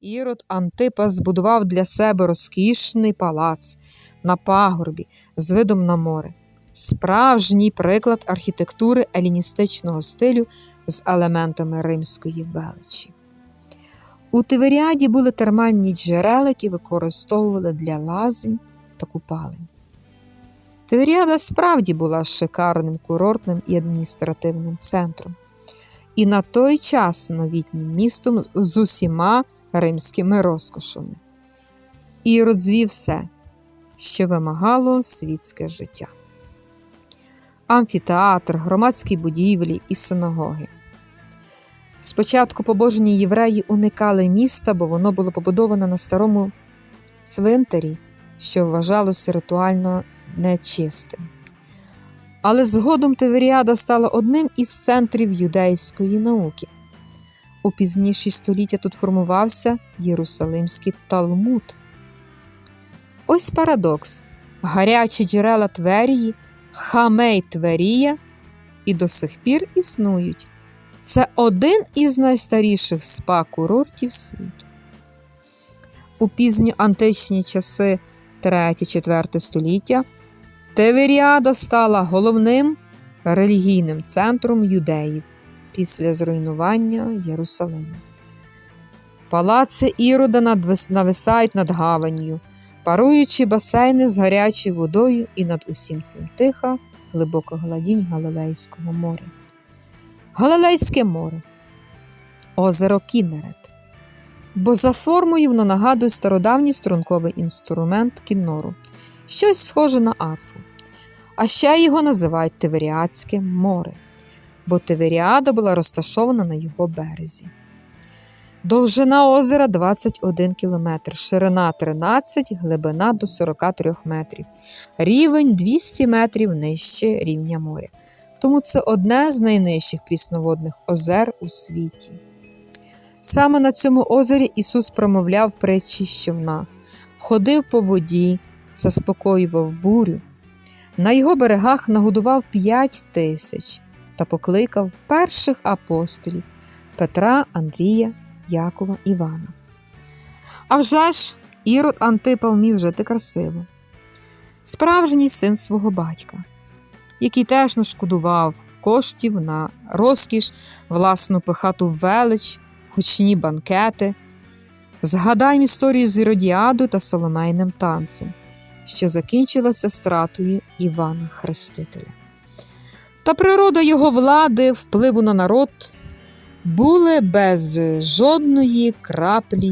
Ірод Антипа збудував для себе розкішний палац на пагорбі з видом на море. Справжній приклад архітектури еліністичного стилю з елементами римської величі. У Тиверіаді були термальні джерела, які використовували для лазень та купалень. Тиверіада справді була шикарним курортним і адміністративним центром, і на той час новітнім містом з усіма римськими розкошами. І розвів все, що вимагало світське життя. Амфітеатр, громадські будівлі і синагоги. Спочатку побожні євреї уникали міста, бо воно було побудоване на старому цвинтарі, що вважалося ритуально нечистим. Але згодом Тиверіада стала одним із центрів юдейської науки. У пізніші століття тут формувався Єрусалимський Талмуд. Ось парадокс: гарячі джерела Тверії, Хамей Тверія і до сих пір існують. Це один із найстаріших спа-курортів світу. У пізньоантичні часи 3-4 століття Теверіада стала головним релігійним центром юдеїв після зруйнування Єрусалиму. Палаци Ірода нависають над гаванню, паруючи басейни з гарячою водою і над усім цим тиха, глибока гладінь Галилейського моря. Галилейське море, озеро Кінерет. Бо за формою воно нагадує стародавній струнковий інструмент кіннору, щось схоже на арфу. А ще його називають Тиверіадське море, бо Тиверіада була розташована на його березі. Довжина озера 21 км, ширина 13, глибина до 43 метрів, рівень 200 метрів нижче рівня моря. Тому це одне з найнижчих прісноводних озер у світі. Саме на цьому озері Ісус промовляв притчі щовна, ходив по воді, заспокоював бурю. На його берегах нагодував п'ять тисяч та покликав перших апостолів Петра, Андрія, Якова, Івана. А вже ж Ірод Антипа вмів жити красиво, справжній син свого батька, який теж не шкодував коштів на розкіш, власну пихату велич, гучні банкети. Згадаємо історію з Іродіадою та Соломейним танцем, що закінчилася стратою Івана Хрестителя. Та природа його влади, впливу на народ були без жодної краплі